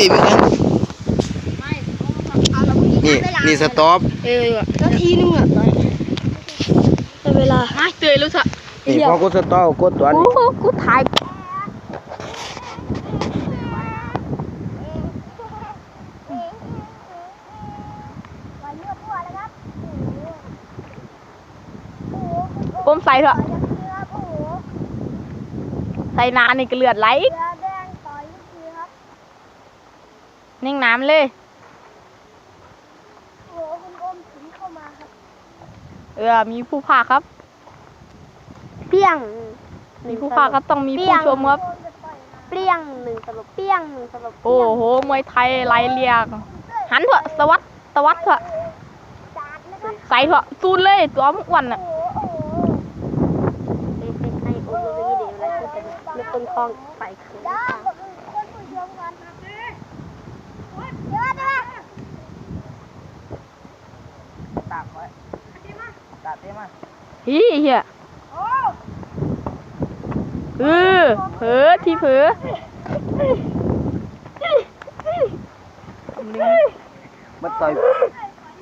ตีไปกันนี่นี่สต็อปเออว่ะนาทีนึงอะได้เวลามาเตยรู้สะนี่พอกูสต็อปกดตัวโอ้นี้โหกูถ่ายอมใส่เถอะใส่นานนี่ก็เลือดไหล นิ่งน้ำเลยเออมีผู้พากย์ครับ เปี้ยงมีผู้พากย์ก็ต้องมีผู้ชมครับเปรี้ยงหนึ่งสลบเปี้ยงหนึ่งสลบโอ้โหมวยไทยไล่เลียงหันเถอะสวัสดสวัสดเถอะใส่เถอะซูนเลยตัวมุกวันอะให้ให้ให้โอ้โหวิดีโอแล้วคือเป็นไม่ต้นคลองใส่คืนตากไว้ตากเต็มมา ฮีเฮียเออเผลอที่เผลอมันต่อย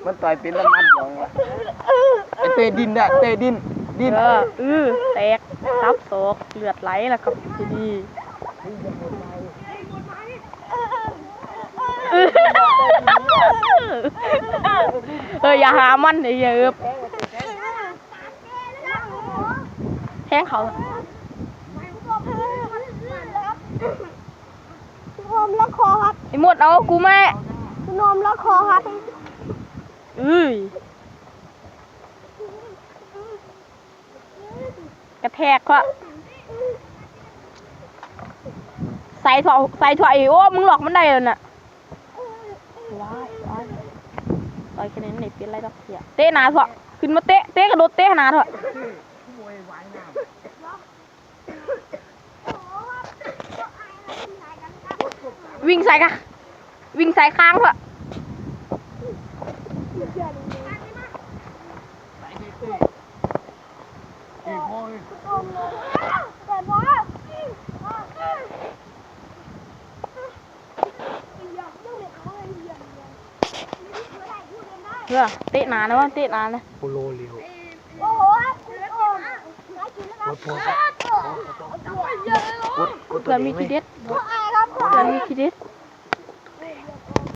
มันต่อยเป็นน้ำมันยองละไอเตะดินได้เตะดิน ดิน เออเออแตกทับศอกเลือดไหลแล้วครับทีนี้เอออย่าหามันไอ้เหี้ยเอบ แทงเขาคุณโอมล็อกคอครับไอ้หมดเอากูแม่คุณโอมล็อกคอครับเอ้ยกระแทกว่ะใส่ถั่วใส่ถั่วไอ้โอ้มึงหลอกมันได้เลยน่ะว้ายว้ายต่อยแค่นี้ไหนเปลี่ยนอะไรดอกเสียเตะหนาเถอะขึ้นมาเตะเตะกระโดดเตะหนาเถอะ วิ่งใส่กะวิ่งใส่ค้างเถอะเพื่อเตะหนานะวะเตะหนานะโคโลเร็วโอ้โหคุณโอมกดพอกดกดเพื่ตัอวมีนี้ทีเด็ด พวก